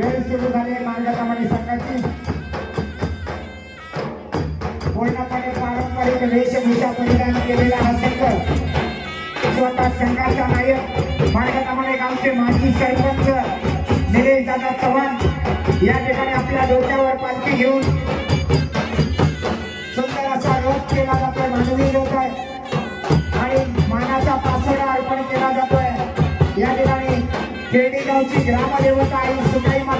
वेळ सुरू झाली मार्गक्रमणी संघाची पूर्णपणे पारंपरिक वेशभूषा परिधान केलेला हा संघ. स्वतः संघाचा नायक मार्गक्रमणे गावचे माजी सरपंच निलेश दादा चव्हाण या ठिकाणी आपल्या डोक्यावर पालखी घेऊन सुंदर असा रोप केला जातोय मानवी लोक आहे. आणि मानाचा पासोडा अर्पण केला जातोय. या ठिकाणी खेडेगावची ग्रामदेवता आई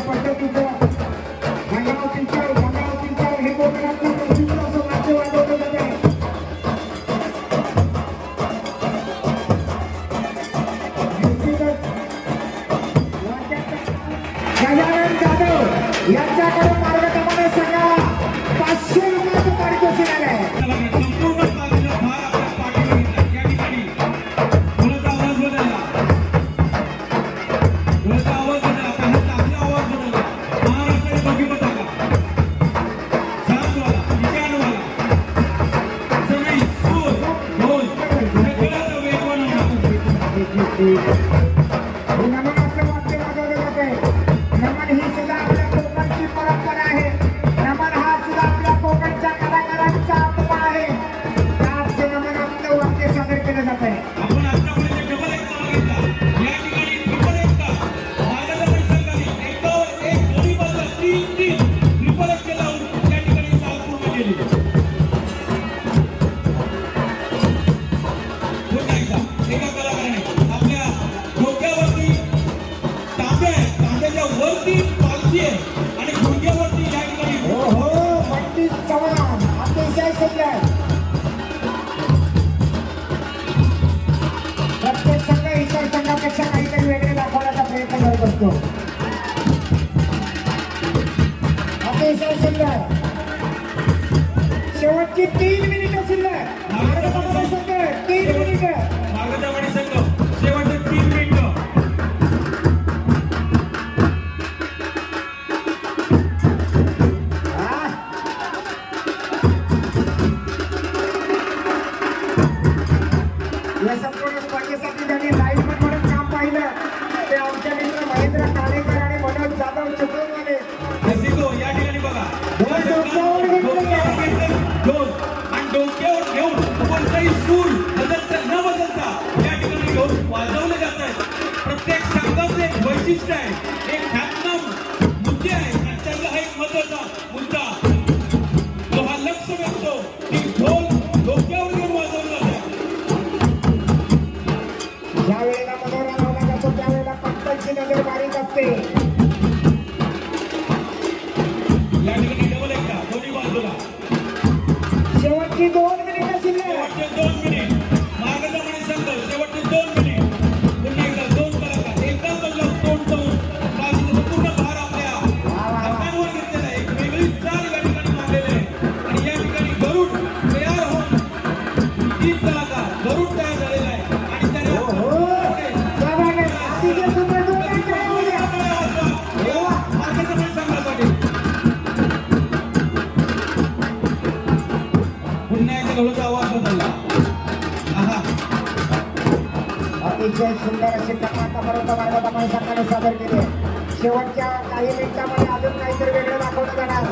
Vai ter que então. Una विशाल शिल्लर शेवटची तीन मिनिटं शिल्लक दोन. आणि डोक्यावर घेऊन कोणताही सूर बदलता न बदलता या ठिकाणी घेऊन वाजवले जात आहेत प्रत्येक शब्दाचं एक वैशिष्ट्य आहे. एक ख्यातनाम मुद्दे आहे. आणि त्यातला हा एक महत्त्वाचा मुद्दा तो हा लक्ष वेधतो की ढोल डोक्यावर घेऊन वाजवला जात ज्या वेळेला मनोरा लावला जातो त्यावेळेला पक्काची नजर बारीक असते. पुन्हा एकदा ढोलचा आवाज बदलला अतिशय सुंदर असे कमातापर्यंत वर्गाचा माणसांना सादर केले. शेवटच्या काही मिनिटामध्ये अजून काहीतरी वेगळं दाखवलं जाणार.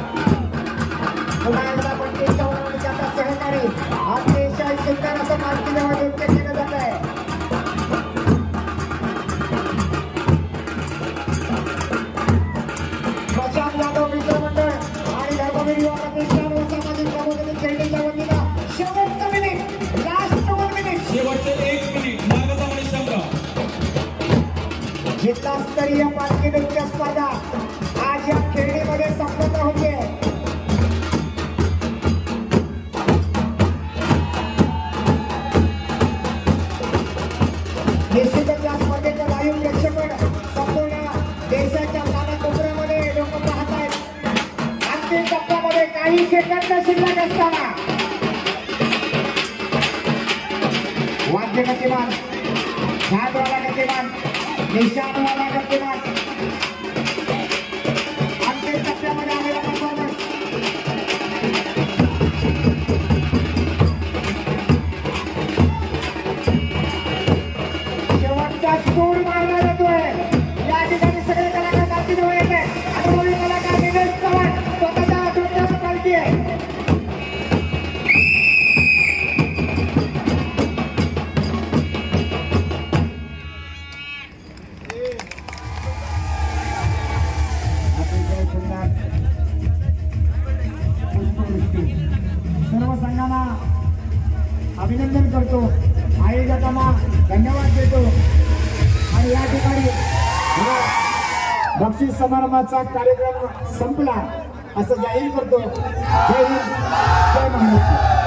स्तरीय पालखीच्या स्पर्धा आज या खेळणीमध्ये संपत होते. निश्चितच या स्पर्धेचं लाईव्ह प्रेक्षपण संपूर्ण देशाच्या कानाकोपऱ्यामध्ये लोक पाहत आहेत. अंतिम टप्प्यामध्ये काही सेकंद शिल्लक असताना. वाद्य गतिमान हात गतिमान निशाण वाला अभिनंदन करतो. आयोजकांना धन्यवाद देतो. आणि या ठिकाणी बक्षीस समारंभाचा कार्यक्रम संपला. असं जाहीर करतो. जय हिंद. जय महाराष्ट्र.